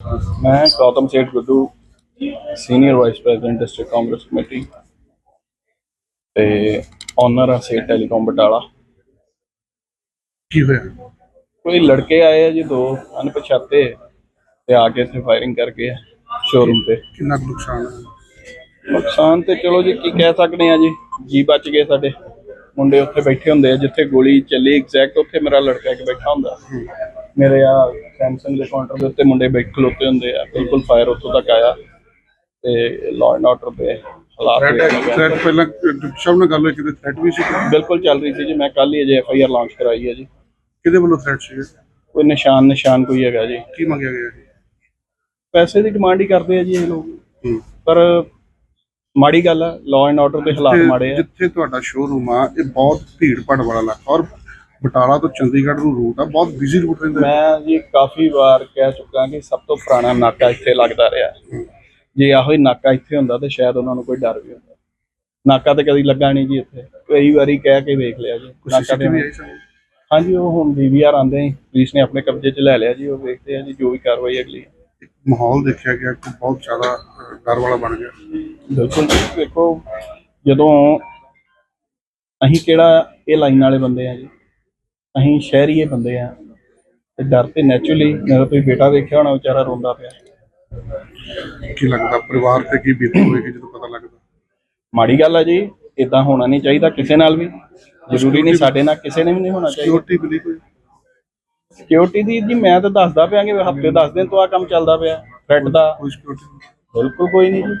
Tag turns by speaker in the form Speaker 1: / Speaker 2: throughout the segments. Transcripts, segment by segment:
Speaker 1: ਮੈਂ Gautam Seth Guddu senior vice president district Congress committee ਤੇ owner ਆ Seth telecom Batala
Speaker 2: ਕੀ ਹੋਇਆ
Speaker 1: ਕੋਈ ਲੜਕੇ ਆਏ ਆ ਜੀ ਦੋ ਅਣਪਛਾਤੇ ਤੇ ਆ ਕੇ ਇੱਥੇ ਫਾਇਰਿੰਗ ਕਰਕੇ ਸ਼ੋਰੂਮ ਤੇ
Speaker 2: ਕਿੰਨਾ ਕੁ ਨੁਕਸਾਨ
Speaker 1: ਨੁਕਸਾਨ ਤੇ ਚਲੋ ਜੀ ਕੀ ਕਹਿ ਸਕਦੇ ਆ ਜੀ ਜੀ ਬਚ ਗਏ ਸਾਡੇ ਮੁੰਡੇ ਉੱਥੇ ਬੈਠੇ ਹੁੰਦੇ ਆ ਜਿੱਥੇ ਗੋਲੀ ਚੱਲੀ ਐਗਜ਼ੈਕਟ ਉੱਥੇ ਮੇਰਾ ਲੜਕਾ ਇੱਕ ਬੈਠਾ ਹੁੰਦਾ ਮੇਰੇ ਆ ਸੈਮਸੰਗ ਦੇ ਕਾਊਂਟਰ ਦੇ ਉੱਤੇ ਮੁੰਡੇ ਬੈਠ ਖਲੋਤੇ ਹੁੰਦੇ ਆ ਬਿਲਕੁਲ ਫਾਇਰ ਉੱਥੋਂ ਤੱਕ ਆਇਆ ਤੇ ਲਾਅ ਐਂਡ ਆਰਡਰ ਦੇ ਹਾਲਾਤ
Speaker 2: ਥ੍ਰੈਟ
Speaker 1: ਵੇਖ ਕੇ
Speaker 2: ਥ੍ਰੈਟ ਪਹਿਲਾਂ ਸਭ ਨਾਲ ਗੱਲ ਹੋਈ ਕਿਤੇ ਥ੍ਰੈਟ ਵੀ ਸੀ
Speaker 1: ਬਿਲਕੁਲ ਚੱਲ ਰਹੀ ਸੀ ਜੀ ਮੈਂ ਕੱਲ ਹੀ ਅਜੇ ਐਫ ਆਈ ਆਰ ਲਾਂਚ ਕਰਾਈ ਹੈ ਜੀ।
Speaker 2: ਕਿਹਦੇ ਵੱਲੋਂ ਥ੍ਰੈਟ ਸੀ
Speaker 1: ਕੋਈ ਨਿਸ਼ਾਨ ਨਿਸ਼ਾਨ ਕੋਈ ਹੈਗਾ ਜੀ।
Speaker 2: ਕੀ ਮੰਗਿਆ ਗਿਆ ਜੀ?
Speaker 1: ਪੈਸੇ ਦੀ ਡਿਮਾਂਡ ਹੀ ਕਰਦੇ ਆ ਜੀ ਇਹ ਲੋਕ। ਪਰ ਮਾੜੀ ਗੱਲ ਆ ਲਾਅ ਐਂਡ ਆਰਡਰ ਦੇ ਹਾਲਾਤ ਮਾੜੇ ਆ।
Speaker 2: ਜਿੱਥੇ ਤੁਹਾਡਾ ਸ਼ੋਰੂਮ ਆ ਇਹ ਬਹੁਤ ਭੀੜ ਭਾੜ ਵਾਲਾ ਇਲਾਕਾ। ਔਰ ਬਟਾਲਾ ਤੋਂ ਚੰਡੀਗੜ੍ਹ ਨੂੰ ਰੂਟ ਆ ਬਹੁਤ ਬਿਜ਼ੀ ਰੂਟ ਰਹਿੰਦਾ ਹੈ।
Speaker 1: ਮੈਂ ਜੀ ਕਾਫੀ ਵਾਰ ਕਹਿ ਚੁੱਕਾ ਕਿ ਸਭ ਤੋਂ ਪੁਰਾਣਾ ਨਾਕਾ ਇੱਥੇ ਲੱਗਦਾ ਰਿਹਾ। ਜੇ ਆਹੋ ਹੀ ਨਾਕਾ ਇੱਥੇ ਹੁੰਦਾ ਤੇ ਸ਼ਾਇਦ ਉਹਨਾਂ ਨੂੰ ਕੋਈ ਡਰ ਵੀ ਹੁੰਦਾ। ਨਾਕਾ ਤੇ ਕਦੀ ਲੱਗਾ ਨਹੀਂ ਜੀ ਇੱਥੇ। ਕਈ ਵਾਰੀ ਕਹਿ ਕੇ ਵੇਖ ਲਿਆ ਜੀ ਨਾਕਾ ਤੇ ਹਾਂਜੀ ਉਹ ਹੁਣ ਡੀਵੀਆਰ ਆਂਦੇ ਆ ਪੁਲਿਸ ਨੇ ਆਪਣੇ ਕਬਜ਼ੇ 'ਚ ਲੈ ਲਿਆ ਜੀ ਉਹ ਵੇਖਦੇ ਆ ਜੀ ਜੋ ਵੀ ਕਾਰਵਾਈ ਅਗਲੀ
Speaker 2: ਮਾਹੌਲ ਦੇਖਿਆ ਗਿਆ ਕਿ ਬਹੁਤ ਜ਼ਿਆਦਾ ਡਰ ਵਾਲਾ ਬਣ ਗਿਆ।
Speaker 1: ਬਿਲਕੁਲ ਦੇਖੋ ਜਦੋਂ ਅਸੀਂ ਕਿਹੜਾ ਇਹ ਲਾਈਨ ਵਾਲੇ ਬੰਦੇ ਆ ਜੀ ਅਸੀਂ ਸ਼ਹਿਰੀਏ ਬੰਦੇ ਆ। ਤੇ ਡਰ ਤੇ ਨੈਚੁਰਲੀ ਮੇਰਾ ਕੋਈ ਬੇਟਾ ਦੇਖਿਆ ਹੋਣਾ ਵਿਚਾਰਾ ਰੋਂਦਾ ਪਿਆ।
Speaker 2: ਕੀ ਲੱਗਦਾ ਪਰਿਵਾਰ ਤੇ ਕੀ ਬੀਤੀ ਹੋਏਗੀ ਜਦੋਂ ਪਤਾ ਲੱਗਦਾ?
Speaker 1: ਮਾੜੀ ਗੱਲ ਆ ਜੀ ਇਦਾਂ ਹੋਣਾ ਨਹੀਂ ਚਾਹੀਦਾ ਕਿਸੇ ਨਾਲ ਵੀ। ਜ਼ਰੂਰੀ ਨਹੀਂ ਸਾਡੇ ਨਾਲ ਕਿਸੇ ਨੇ ਵੀ ਨਹੀਂ ਹੋਣਾ ਚਾਹੀਦਾ।
Speaker 2: ਸਿਕਿਉਰਿਟੀ ਮਿਲੀ ਕੋਈ?
Speaker 1: ਸਿਕਿਉਰਿਟੀ ਦੀ ਜੀ ਮੈਂ ਤਾਂ ਦੱਸਦਾ ਪਿਆ ਕਿ ਹਫ਼ਤੇ 10 ਦਿਨ ਤੋਂ ਆ ਕੰਮ ਚੱਲਦਾ ਪਿਆ ਥ੍ਰੈਡ ਦਾ।
Speaker 2: ਕੋਈ ਸਿਕਿਉਰਿਟੀ
Speaker 1: ਬਿਲਕੁਲ ਕੋਈ ਨਹੀਂ ਜੀ।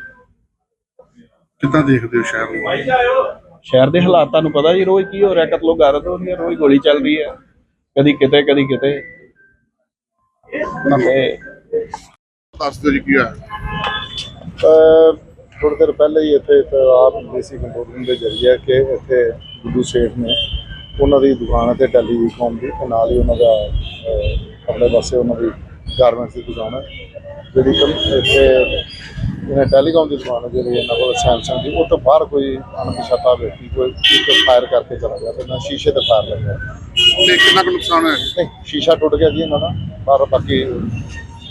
Speaker 2: ਕਿੱਦਾਂ ਦੇਖਦੇ ਹੋ ਸ਼ਹਿਰ ਨੂੰ?
Speaker 1: ਸ਼ਹਿਰ ਦੇ ਹਾਲਾਤ ਤੁਹਾਨੂੰ ਪਤਾ ਜੀ ਰੋਜ਼ ਕੀ ਹੋ ਰਿਹਾ ਕਤਲੋ ਗਾਰਤ ਹੋ ਰਹੀ ਹੈ ਰੋਜ਼ ਗੋਲੀ ਚੱਲ ਰਹੀ ਹੈ ਕਦੀ ਕਿਤੇ ਕਦੀ ਕਿਤੇ।
Speaker 2: ਦੱਸ ਦਿਓ ਜੀ ਕੀ ਹੋਇਆ?
Speaker 3: ਥੋੜੀ ਦੇਰ ਪਹਿਲੇ ਹੀ ਇੱਥੇ ਆਪ ਦੇਸੀ ਦੇ ਜਰੀਏ ਕਿ ਇੱਥੇ ਗੁੱਡੂ ਸੇਠ ਨੇ ਉਹਨਾਂ ਦੀ ਦੁਕਾਨ ਹੈ ਤੇ ਟੈਲੀਕਾਮ ਦੀ ਤੇ ਨਾਲ ਹੀ ਉਹਨਾਂ ਦਾ ਆਪਣੇ ਪਾਸੇ ਉਹਨਾਂ ਦੀ ਗਾਰਮੈਂਟਸ ਦੀ ਦੁਕਾਨ ਹੈ। ਜਿਹੜੀ ਕਮ- ਇੱਥੇ ਇਹਨਾਂ ਟੈਲੀਕਾਮ ਦੀ ਦੁਕਾਨ ਹੈ ਜਿਹੜੀ ਇਹਨਾਂ ਕੋਲ ਸੈਮਸੰਗ ਦੀ ਉਹ ਤੋਂ ਬਾਹਰ ਕੋਈ ਅਣਪਛਾਤਾ ਵਿਅਕਤੀ ਕੋਈ ਇੱਕ ਫਾਇਰ ਕਰਕੇ ਚਲਾ ਗਿਆ ਤੇ ਨਾ ਸ਼ੀਸ਼ੇ ਤੇ ਫਾਇਰ ਲੱਗਿਆ।
Speaker 2: ਤੇ ਕਿੰਨਾ ਕੁ ਨੁਕਸਾਨ ਹੋਇਆ
Speaker 3: ਨਹੀਂ ਸ਼ੀਸ਼ਾ ਟੁੱਟ ਗਿਆ ਜੀ ਇਹਨਾਂ ਦਾ ਪਰ ਬਾਕੀ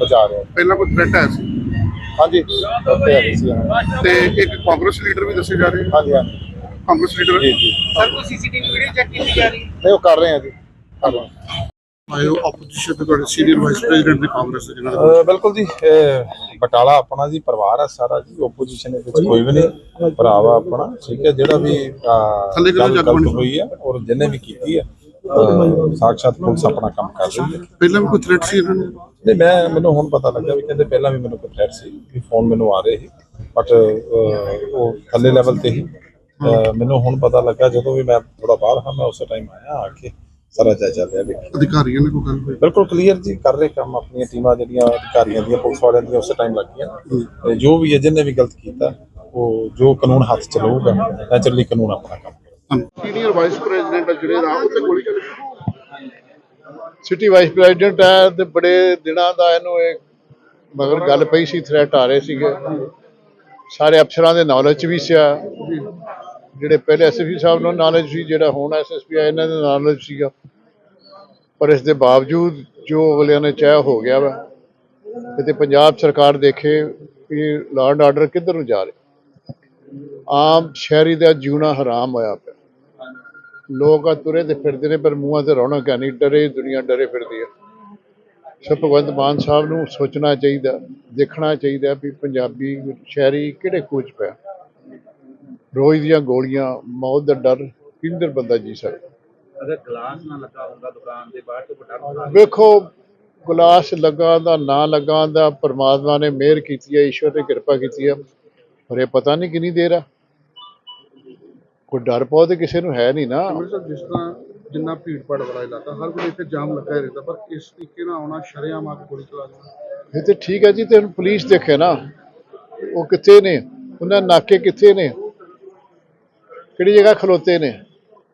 Speaker 3: ਬਚਾ ਰਿਹਾ।
Speaker 2: ਪਹਿਲਾਂ ਕੋਈ ਥ੍ਰੈਟ ਆਇਆ ਸੀ?
Speaker 3: ਹਾਂਜੀ ਉੱਥੇ ਹੈਗੇ ਸੀ ਹਾਂ।
Speaker 2: ਤੇ ਇੱਕ ਕਾਂਗਰਸ ਲੀਡਰ ਵੀ ਦੱਸੇ ਜਾ ਰਹੇ
Speaker 3: ਹਾਂਜੀ ਹਾਂਜੀ।
Speaker 2: ਕਾਂਗਰਸ ਲੀਡਰ
Speaker 3: ਜੀ ਜੀ।
Speaker 4: ਸਰ ਕੋਈ ਸੀਸੀਟੀਵੀ ਵੀਡੀਓ ਚੈੱਕ ਕੀਤੀ ਜਾ ਰਹੀ? ਹੈ
Speaker 3: ਨਹੀਂ ਉਹ ਕਰ ਰਹੇ ਆ ਜੀ। ਕਰ ਰਹੇ ਹਾਂ।
Speaker 2: ਆਇਓ ਆਪੋਜੀਸ਼ਨ ਦੇ ਤੁਹਾਡੇ ਸੀਨੀਅਰ ਵਾਈਸ ਪ੍ਰੈਜ਼ੀਡੈਂਟ ਦੇ ਕਾਂਗਰਸ ਦੇ
Speaker 5: ਅਹ ਬਿਲਕੁਲ ਜੀ ਇਹ ਬਟਾਲਾ ਆਪਣਾ ਜੀ ਪਰਿਵਾਰ ਹੈ ਸਾਰਾ ਜੀ ਓਪੋਜੀਸ਼ਨ ਦੇ ਵਿੱਚ ਕੋਈ ਵੀ ਨਹੀਂ ਭਰਾਵਾ ਆਪਣਾ ਠੀਕ ਹੈ ਜਿਹੜਾ ਵੀ ਅਹ,
Speaker 2: ਥੱਲੇ ਕਿਹੜਾ
Speaker 5: ਗੱਲ
Speaker 2: ਜੱਗ
Speaker 5: ਗਲਤ
Speaker 2: ਬਣੀ?
Speaker 5: ਹੋਈ ਹੈ ਔਰ ਜਿਹਨੇ ਵੀ ਕੀਤੀ ਹੈ ਅਹ, ਸਾਕਸ਼ਾਤ ਪੁਲਿਸ ਆਪਣਾ ਕੰਮ ਕਰ ਰਹੀ ਹੈ।
Speaker 2: ਪਹਿਲਾਂ ਵੀ ਕੋਈ ਥ੍ਰੈਟ ਸੀ ਇਹਨਾਂ ਨੂੰ?
Speaker 5: ਨਹੀਂ ਮੈਂ ਮੈਨੂੰ ਹੁਣ ਪਤਾ ਲੱਗਾ ਵੀ ਕਹਿੰਦੇ ਪਹਿਲਾਂ ਵੀ ਮੈਨੂੰ ਕੋਈ ਥ੍ਰੈਟ ਸੀ ਵੀ ਫੋਨ ਮੈਨੂੰ ਆ ਰਹੇ ਸੀ ਬਟ ਉਹ ਥੱਲੇ ਲੈਵਲ ਤੇ ਹੀ ਅਹ, ਮੈਨੂੰ ਹੁਣ ਪਤਾ ਲੱਗਾ ਜਦੋਂ ਵੀ ਮੈਂ ਥੋੜਾ ਬਾਹਰ ਹਾਂ ਮੈਂ ਉਸੇ ਟਾਈਮ ਆਇਆ ਆ ਕੇ ਸਾਰਾ ਜਾਇਜ਼ਾ ਲਿਆ ਦੇਖਿਆ
Speaker 2: ਅਧਿਕਾਰੀਆਂ ਨੇ ਕੋਈ ਗੱਲ ਹੋਈ?
Speaker 5: ਬਿਲਕੁਲ ਕਲੀਅਰ ਜੀ ਕਰ ਰਹੇ ਕੰਮ ਆਪਣੀਆਂ ਟੀਮਾਂ ਜਿਹੜੀਆਂ ਅਧਿਕਾਰੀਆਂ ਦੀਆਂ ਪੁਲਿਸ ਵਾਲਿਆਂ ਦੀਆਂ ਉਸੇ ਟਾਈਮ ਲੱਗੀਆਂ। ਤੇ ਜੋ ਵੀ ਹੈ ਜਿਹਨੇ ਵੀ ਗਲਤ ਕੀਤਾ ਉਹ ਜੋ ਕਾਨੂੰਨ ਹੱਥ ਚ ਲਊਗਾ ਨੈਚੁਰਲੀ ਕਾਨੂੰਨ ਆਪਣਾ ਕੰਮ
Speaker 2: ਸੀਨੀਅਰ ਵਾਈਸ ਪ੍ਰੈਜ਼ੀਡੈਂਟ ਜਿਹੜੇ ਰਾਹ ਉੱਤੇ ਗੋਲੀ ਚੱਲੀ।
Speaker 6: ਸਿਟੀ ਵਾਈਸ ਪ੍ਰੈਜ਼ੀਡੈਂਟ ਹੈ ਤੇ ਬੜੇ ਦਿਨਾਂ ਦਾ ਇਹਨੂੰ ਇਹ ਮਗਰ ਗੱਲ ਪਈ ਸੀ ਥ੍ਰੈਟ ਆ ਰਹੇ ਸੀਗੇ। ਸਾਰੇ ਅਫਸਰਾਂ ਦੇ ਨੌਲੇਜ ਵੀ ਸੀ ਜਿਹੜੇ ਪਹਿਲੇ ਐਸਐਸਪੀ ਸਾਹਿਬ ਨੂੰ ਨੌਲੇਜ ਸੀ, ਜਿਹੜਾ ਹੁਣ ਐਸਐਸਪੀ ਆ, ਇਹਨਾਂ ਦੇ ਨੌਲੇਜ ਸੀਗਾ। ਪਰ ਇਸ ਦੇ ਬਾਵਜੂਦ ਜੋ ਅਗਲਿਆਂ ਨੇ ਚਾਹਿਆ ਹੋ ਗਿਆ ਵਾ ਤੇ ਪੰਜਾਬ ਸਰਕਾਰ ਦੇਖੇ ਕਿ ਲਾਅ ਐਂਡ ਆਰਡਰ ਕਿੱਧਰ ਨੂੰ ਜਾ ਰਿਹਾ। ਆਮ ਸ਼ਹਿਰੀ ਦਾ ਜਿਉਣਾ ਹਰਾਮ ਹੋਇਆ ਪਿਆ। ਲੋਕ ਆ ਤੁਰੇ ਤੇ ਫਿਰਦੇ ਨੇ, ਪਰ ਮੂੰਹਾਂ ਤੇ ਰੌਣਕ ਹੈ ਨਹੀਂ, ਡਰੇ, ਦੁਨੀਆ ਡਰੇ ਫਿਰਦੀ ਹੈ। ਸੋ ਭਗਵੰਤ ਮਾਨ ਸਾਹਿਬ ਨੂੰ ਸੋਚਣਾ ਚਾਹੀਦਾ, ਦੇਖਣਾ ਚਾਹੀਦਾ ਵੀ ਪੰਜਾਬੀ ਸ਼ਹਿਰੀ ਕਿਹੜੇ ਕੋਚ ਪਿਆ। ਰੋਜ਼ ਦੀਆਂ ਗੋਲੀਆਂ ਮੌਤ ਦਾ ਡਰ ਕਿੰਦਰ ਬੰਦਾ ਜੀ ਸਕਦਾ
Speaker 4: ਅਗਰ ਗਲਾਸ ਨਾ ਲੱਗਾ ਹੁੰਦਾ ਦੁਕਾਨ ਦੇ ਬਾਹਰ ਤੋਂ ਬਟਾ
Speaker 6: ਵੇਖੋ ਗਲਾਸ ਲੱਗਾ ਦਾ ਨਾ ਲੱਗਾ ਦਾ ਪਰਮਾਤਮਾ ਨੇ ਮਿਹਰ ਕੀਤੀ ਹੈ ਈਸ਼ਵਰ ਨੇ ਕਿਰਪਾ ਕੀਤੀ ਹੈ ਪਰ ਇਹ ਪਤਾ ਨਹੀਂ ਕਿੰਨੀ ਦੇਰ ਆ। ਕੋਈ ਡਰ ਪਾਉ ਤੇ ਕਿਸੇ ਨੂੰ ਹੈ ਨਹੀਂ ਨਾ।
Speaker 2: ਜਿਸ ਤਰ੍ਹਾਂ ਜਿੰਨਾ ਭੀੜ ਭਾੜ ਵਾਲਾ ਇਲਾਕਾ ਹਰ ਕੋਈ ਇੱਥੇ ਜਾਮ ਲੱਗਾ ਹੀ ਰਹਿੰਦਾ ਪਰ ਇਸ ਤਰੀਕੇ ਨਾਲ ਆਉਣਾ ਸ਼ਰੇਆਮ ਆ ਕੇ ਗੋਲੀ ਚਲਾ ਦੇਣਾ।
Speaker 6: ਇਹ ਤੇ ਠੀਕ ਹੈ ਜੀ ਤੇ ਹੁਣ ਪੁਲਿਸ ਦੇਖੇ ਨਾ ਉਹ ਕਿੱਥੇ ਨੇ? ਉਹਨਾਂ ਦੇ ਨਾਕੇ ਕਿੱਥੇ ਨੇ? ਕਿਹੜੀ ਜਗ੍ਹਾ ਖਲੋਤੇ ਨੇ?